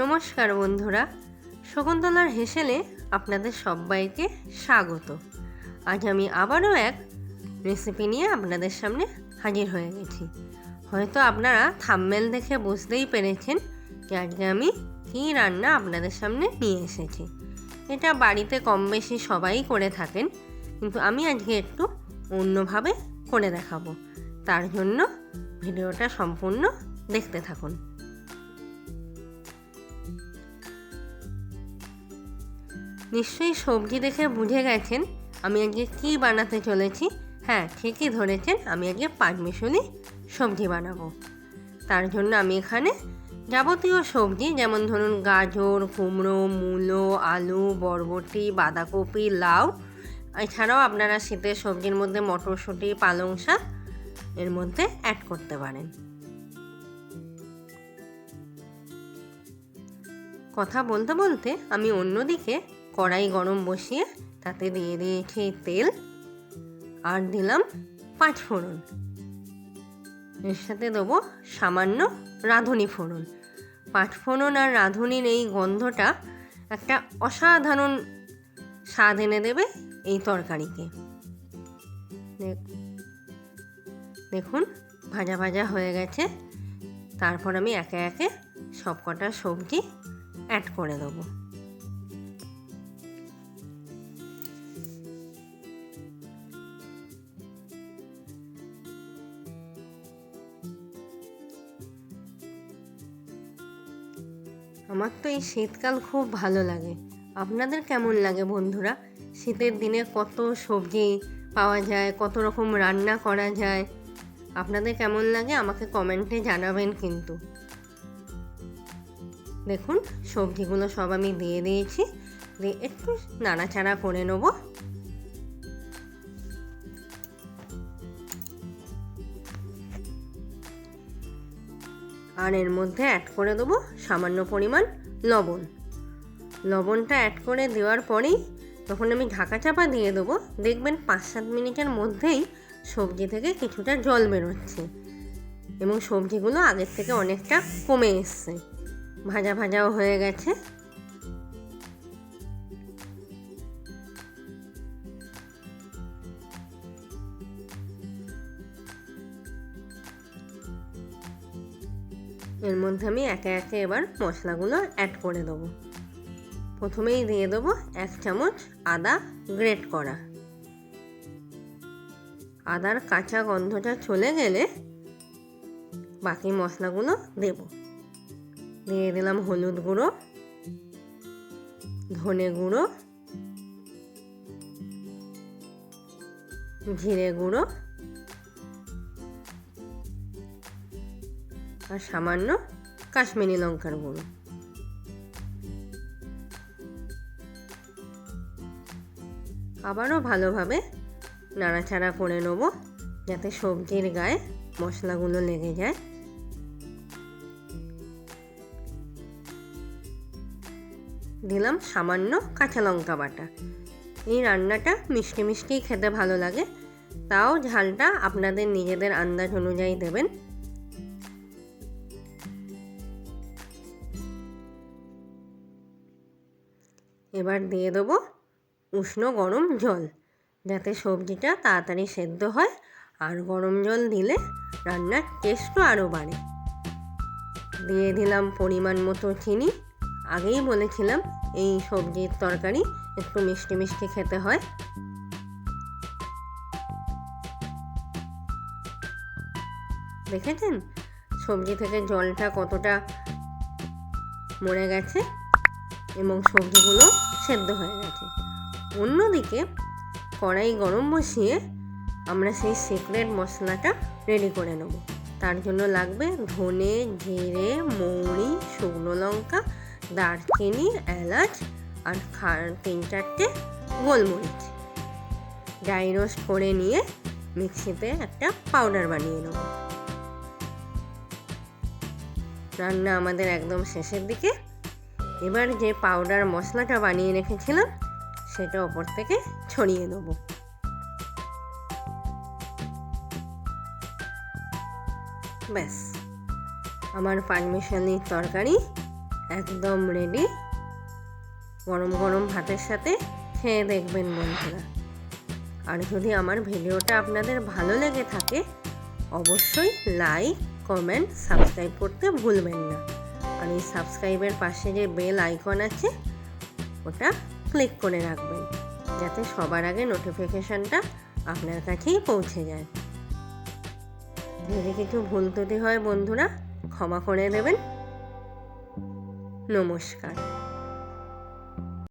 নমস্কার বন্ধুরা। শকুন্তলার হেসেলে আপনাদের সবাইকে স্বাগত। আজ আমি আবারও এক রেসিপি নিয়ে আপনাদের সামনে হাজির হয়ে গেছি। হয়তো আপনারা থাম্মেল দেখে বুঝতেই পেরেছেন যে আজকে আমি কী রান্না আপনাদের সামনে নিয়ে এসেছি। এটা বাড়িতে কম বেশি সবাই করে থাকেন, কিন্তু আমি আজকে একটু অন্যভাবে করে দেখাবো। তার জন্য ভিডিওটা সম্পূর্ণ দেখতে থাকুন। নিশ্চয়ই সবজি দেখে বুঝে গেছেন আমি আজকে কী বানাতে চলেছি। হ্যাঁ ঠিকই ধরেছেন, আমি আজকে পাঁচমিশালি সবজি বানাবো। তার জন্য আমি এখানে যাবতীয় সবজি যেমন ধরুন গাজর, কুমড়ো, মূলো, আলু, বরবটি, বাঁধাকপি, লাউ, এছাড়াও আপনারা শীতের সবজির মধ্যে মটরশুঁটি, পালং শাক এর মধ্যে অ্যাড করতে পারেন। কথা বলতে বলতে আমি অন্যদিকে কড়াই গরম বসিয়ে তাতে দিয়ে দিয়েছি তেল আর দিলাম পাঁচ ফোড়ন। এর সাথে দেবো সামান্য রাঁধুনি ফোড়ন। পাঁচ আর রাঁধুনির এই গন্ধটা একটা অসাধারণ স্বাদ এনে দেবে এই তরকারিকে দেখুন, ভাজা ভাজা হয়ে গেছে। তারপর আমি একে একে সব কটা সবজি অ্যাড করে দেবো। আমার তো এই শীতকাল খুব ভালো লাগে। আপনাদের কেমন লাগে বন্ধুরা? শীতের দিনে কত সবজি পাওয়া যায়, কত রকম রান্না করা যায়? আপনাদের কেমন লাগে আমাকে কমেন্টে জানাবেন কিন্তু। দেখুন, সবজিগুলো সব আমি দিয়ে দিয়েছি। দিয়ে একটু নাড়াচাড়া করে নেব। আর এর মধ্যে অ্যাড করে দেবো সামান্য পরিমাণ লবণ। লবণটা অ্যাড করে দেওয়ার পরেই তখন আমি ঢাকা চাপা দিয়ে দেবো। দেখবেন পাঁচ সাত মিনিটের মধ্যেই সবজি থেকে কিছুটা জল বেরোচ্ছে এবং সবজিগুলো আগের থেকে অনেকটা কমে এসছে। ভাজা ভাজাও হয়ে গেছে। এর মধ্যে আমি একে একে এবার মশলাগুলো অ্যাড করে দেবো। প্রথমেই দিয়ে দেবো এক চামচ আদা গ্রেট করা। আদার কাঁচা গন্ধটা চলে গেলে বাকি মশলাগুলো দেব। দিয়ে দিলাম হলুদ গুঁড়ো, ধনে গুঁড়ো, জিরে গুঁড়ো আর সামান্য কাশ্মীরি লঙ্কার গুঁড়ো। আবারও ভালোভাবে নাড়াচাড়া করে নেব যাতে সবজির গায়ে মশলাগুলো লেগে যায়। দিলাম সামান্য কাঁচা লঙ্কা বাটা। এই রান্নাটা মিষ্টি মিষ্টি খেতে ভালো লাগে। তাও ঝালটা আপনাদের নিজেদের আন্দাজ অনুযায়ী দেবেন। এবার দিয়ে দেবো উষ্ণ গরম জল যাতে সবজিটা তাড়াতাড়ি সেদ্ধ হয় আর গরম জল দিলে রান্নার টেস্টও আরও বাড়ে। দিয়ে দিলাম পরিমাণ মতো চিনি। আগেই বলেছিলাম এই সবজির তরকারি একটু মিষ্টি মিষ্টি খেতে হয়। দেখেছেন? সবজি থেকে জলটা কতটা মরে গেছে? এবং সবজিগুলো সেদ্ধ হয়ে গেছে। অন্যদিকে কড়াই গরম বসিয়ে আমরা সেই সিক্রেট মশলাটা রেডি করে নেব। তার জন্য লাগবে ধনে, জিরে, মৌরি, শুকনো লঙ্কা, দারচিনি, এলাচ আর তিন চারটে গোলমরিচ। ড্রাই রোস্ট করে নিয়ে মিক্সিতে একটা পাউডার বানিয়ে নেব। রান্না আমাদের একদম শেষের দিকে। এবার যে পাউডার মশলাটা বানিয়ে রেখেছিলাম, সেটা ওপর থেকে ছড়িয়ে দেবো। ব্যাস। আমার পাঁচমিশালির তরকারি একদম রেডি গরম গরম ভাতের সাথে খেয়ে দেখবেন বন্ধুরা। আর যদি আমার ভিডিওটা আপনাদের ভালো লেগে থাকে, অবশ্যই লাইক কমেন্ট সাবস্ক্রাইব করতে ভুলবেন না। আর এই সাবস্ক্রাইবের পাশে যে বেল আইকন আছে, ওটা ক্লিক করে রাখবেন, যাতে সবার আগে নোটিফিকেশানটা আপনার কাছেই পৌঁছে যায়। যদি কিছু ভুল ত্রুটি হয় বন্ধুরা, ক্ষমা করে দেবেন। নমস্কার।